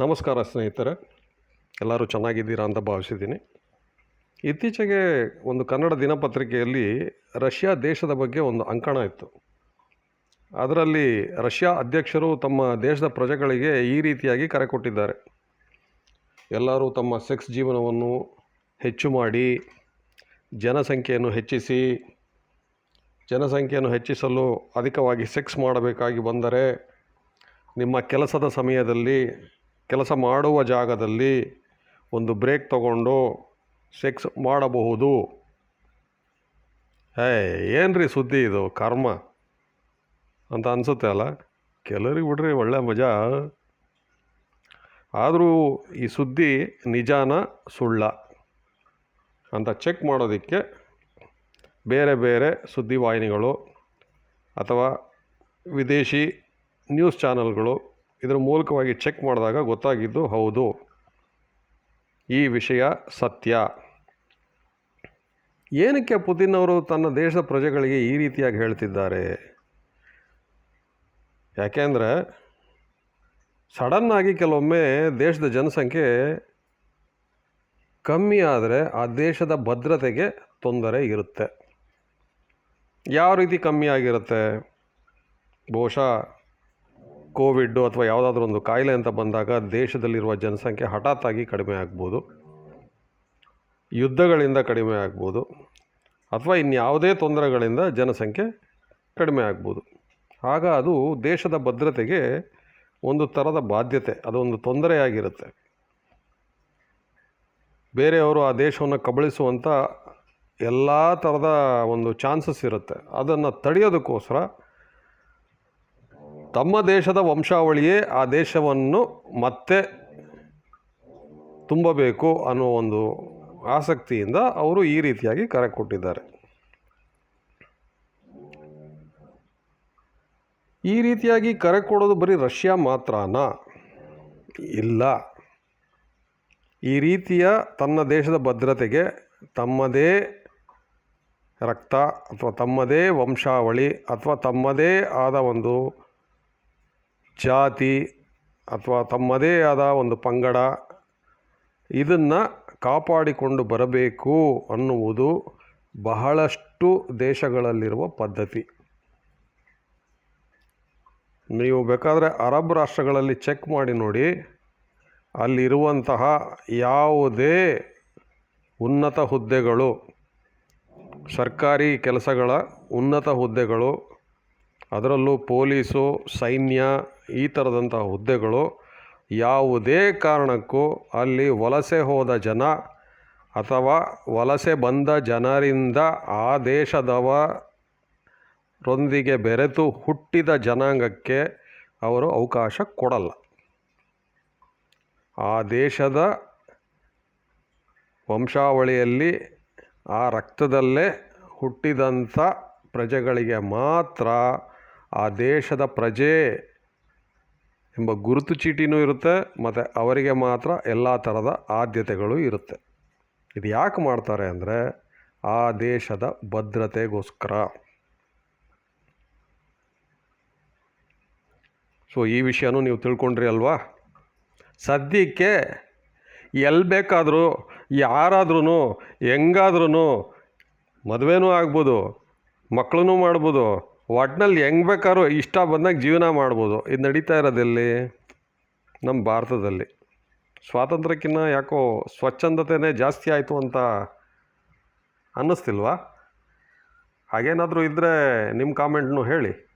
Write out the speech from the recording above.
ನಮಸ್ಕಾರ ಸ್ನೇಹಿತರೆ. ಎಲ್ಲರೂ ಚೆನ್ನಾಗಿದ್ದೀರಾ ಅಂತ ಭಾವಿಸಿದ್ದೀನಿ. ಇತ್ತೀಚೆಗೆ ಒಂದು ಕನ್ನಡ ದಿನಪತ್ರಿಕೆಯಲ್ಲಿ ರಷ್ಯಾ ದೇಶದ ಬಗ್ಗೆ ಒಂದು ಅಂಕಣ ಇತ್ತು. ಅದರಲ್ಲಿ ರಷ್ಯಾ ಅಧ್ಯಕ್ಷರು ತಮ್ಮ ದೇಶದ ಪ್ರಜೆಗಳಿಗೆ ಈ ರೀತಿಯಾಗಿ ಕರೆ ಕೊಟ್ಟಿದ್ದಾರೆ. ಎಲ್ಲರೂ ತಮ್ಮ ಸೆಕ್ಸ್ ಜೀವನವನ್ನು ಹೆಚ್ಚು ಮಾಡಿ, ಜನಸಂಖ್ಯೆಯನ್ನು ಹೆಚ್ಚಿಸಿ, ಜನಸಂಖ್ಯೆಯನ್ನು ಹೆಚ್ಚಿಸಲು ಅಧಿಕವಾಗಿ ಸೆಕ್ಸ್ ಮಾಡಬೇಕಾಗಿ ಬಂದರೆ ನಿಮ್ಮ ಕೆಲಸದ ಸಮಯದಲ್ಲಿ ಕೆಲಸ ಮಾಡುವ ಜಾಗದಲ್ಲಿ ಒಂದು ಬ್ರೇಕ್ ತಗೊಂಡು ಸೆಕ್ಸ್ ಮಾಡಬಹುದು. ಏ ಏನು ರೀ ಸುದ್ದಿ ಇದು? ಕರ್ಮ ಅಂತ ಅನಿಸುತ್ತೆ ಅಲ್ಲ? ಕೆಲವ್ರಿಗೆ ಬಿಡ್ರಿ, ಒಳ್ಳೆ ಮಜಾ. ಆದರೂ ಈ ಸುದ್ದಿ ನಿಜಾನ ಸುಳ್ಳ ಅಂತ ಚೆಕ್ ಮಾಡೋದಕ್ಕೆ ಬೇರೆ ಬೇರೆ ಸುದ್ದಿವಾಹಿನಿಗಳು ಅಥವಾ ವಿದೇಶಿ ನ್ಯೂಸ್ ಚಾನಲ್ಗಳು ಇದರ ಮೂಲಕವಾಗಿ ಚೆಕ್ ಮಾಡಿದಾಗ ಗೊತ್ತಾಗಿದ್ದು ಹೌದು. ಈ ವಿಷಯ ಸತ್ಯ. ಏನಕ್ಕೆ ಪುತಿನ್ ಅವರು ತನ್ನ ದೇಶದ ಪ್ರಜೆಗಳಿಗೆ ಈ ರೀತಿಯಾಗಿ ಹೇಳ್ತಿದ್ದಾರೆ? ಯಾಕೆಂದರೆ ಸಡನ್ನಾಗಿ ಕೆಲವೊಮ್ಮೆ ದೇಶದ ಜನಸಂಖ್ಯೆ ಕಮ್ಮಿ ಆದರೆ ಆ ದೇಶದ ಭದ್ರತೆಗೆ ತೊಂದರೆ ಇರುತ್ತೆ. ಯಾವ ರೀತಿ ಕಮ್ಮಿ ಆಗಿರುತ್ತೆ? ಬಹುಶಃ ಕೋವಿಡ್ಡು ಅಥವಾ ಯಾವುದಾದ್ರೂ ಒಂದು ಕಾಯಿಲೆ ಅಂತ ಬಂದಾಗ ದೇಶದಲ್ಲಿರುವ ಜನಸಂಖ್ಯೆ ಹಠಾತ್ತಾಗಿ ಕಡಿಮೆ ಆಗ್ಬೋದು. ಯುದ್ಧಗಳಿಂದ ಕಡಿಮೆ ಆಗ್ಬೋದು. ಅಥವಾ ಇನ್ಯಾವುದೇ ತೊಂದರೆಗಳಿಂದ ಜನಸಂಖ್ಯೆ ಕಡಿಮೆ ಆಗ್ಬೋದು. ಆಗ ಅದು ದೇಶದ ಭದ್ರತೆಗೆ ಒಂದು ಥರದ ಬಾಧ್ಯತೆ, ಅದೊಂದು ತೊಂದರೆಯಾಗಿರುತ್ತೆ. ಬೇರೆಯವರು ಆ ದೇಶವನ್ನು ಕಬಳಿಸುವಂಥ ಎಲ್ಲ ಥರದ ಒಂದು ಚಾನ್ಸಸ್ ಇರುತ್ತೆ. ಅದನ್ನು ತಡೆಯೋದಕ್ಕೋಸ್ಕರ ತಮ್ಮ ದೇಶದ ವಂಶಾವಳಿಯೇ ಆ ದೇಶವನ್ನು ಮತ್ತೆ ತುಂಬಬೇಕು ಅನ್ನೋ ಒಂದು ಆಸಕ್ತಿಯಿಂದ ಅವರು ಈ ರೀತಿಯಾಗಿ ಕರೆ ಕೊಟ್ಟಿದ್ದಾರೆ. ಈ ರೀತಿಯಾಗಿ ಕರೆ ಕೊಡೋದು ಬರೀ ರಷ್ಯಾ ಮಾತ್ರನಾ? ಇಲ್ಲ. ಈ ರೀತಿಯ ತನ್ನ ದೇಶದ ಭದ್ರತೆಗೆ ತಮ್ಮದೇ ರಕ್ತ ಅಥವಾ ತಮ್ಮದೇ ವಂಶಾವಳಿ ಅಥವಾ ತಮ್ಮದೇ ಆದ ಒಂದು ಜಾತಿ ಅಥವಾ ತಮ್ಮದೇ ಆದ ಒಂದು ಪಂಗಡ ಇದನ್ನು ಕಾಪಾಡಿಕೊಂಡು ಬರಬೇಕು ಅನ್ನುವುದು ಬಹಳಷ್ಟು ದೇಶಗಳಲ್ಲಿರುವ ಪದ್ಧತಿ. ನೀವು ಬೇಕಾದರೆ ಅರಬ್ ರಾಷ್ಟ್ರಗಳಲ್ಲಿ ಚೆಕ್ ಮಾಡಿ ನೋಡಿ. ಅಲ್ಲಿರುವಂತಹ ಯಾವುದೇ ಉನ್ನತ ಹುದ್ದೆಗಳು, ಸರ್ಕಾರಿ ಕೆಲಸಗಳ ಉನ್ನತ ಹುದ್ದೆಗಳು, ಅದರಲ್ಲೂ ಪೊಲೀಸು, ಸೈನ್ಯ ಈ ಥರದಂಥ ಹುದ್ದೆಗಳು ಯಾವುದೇ ಕಾರಣಕ್ಕೂ ಅಲ್ಲಿ ವಲಸೆ ಹೋದ ಜನ ಅಥವಾ ವಲಸೆ ಬಂದ ಜನರಿಂದ ಆ ದೇಶದವರೊಂದಿಗೆ ಬೆರೆತು ಹುಟ್ಟಿದ ಜನಾಂಗಕ್ಕೆ ಅವರು ಅವಕಾಶ ಕೊಡಲ್ಲ. ಆ ದೇಶದ ವಂಶಾವಳಿಯಲ್ಲಿ ಆ ರಕ್ತದಲ್ಲೇ ಹುಟ್ಟಿದಂಥ ಪ್ರಜೆಗಳಿಗೆ ಮಾತ್ರ ಆ ದೇಶದ ಪ್ರಜೆ ಎಂಬ ಗುರುತು ಚೀಟಿನೂ ಇರುತ್ತೆ, ಮತ್ತು ಅವರಿಗೆ ಮಾತ್ರ ಎಲ್ಲ ಥರದ ಆದ್ಯತೆಗಳು ಇರುತ್ತೆ. ಇದು ಯಾಕೆ ಮಾಡ್ತಾರೆ ಅಂದರೆ, ಆ ದೇಶದ ಭದ್ರತೆಗೋಸ್ಕರ. ಸೊ, ಈ ವಿಷಯನೂ ನೀವು ತಿಳ್ಕೊಂಡ್ರಿ ಅಲ್ವಾ? ಸದ್ಯಕ್ಕೆ ಎಲ್ಲಿ ಬೇಕಾದರೂ ಯಾರಾದ್ರೂ ಹೆಂಗಾದ್ರೂ ಮದುವೆನೂ ಆಗ್ಬೋದು ಮಕ್ಕಳೂ ಮಾಡ್ಬೋದು ಒಟ್ನಲ್ಲಿ ಹೆಂಗೆ ಬೇಕಾದ್ರೂ ಇಷ್ಟ ಬಂದಾಗ ಜೀವನ ಮಾಡ್ಬೋದು. ಇದು ನಡೀತಾ ಇರೋದೆಲ್ಲಿ? ನಮ್ಮ ಭಾರತದಲ್ಲಿ. ಸ್ವಾತಂತ್ರ್ಯಕ್ಕಿಂತ ಯಾಕೋ ಸ್ವಚ್ಛಂದತೆನೇ ಜಾಸ್ತಿ ಆಯಿತು ಅಂತ ಅನ್ನಿಸ್ತಿಲ್ವಾ? ಹಾಗೇನಾದರೂ ಇದ್ದರೆ ನಿಮ್ಮ ಕಾಮೆಂಟ್ನು ಹೇಳಿ.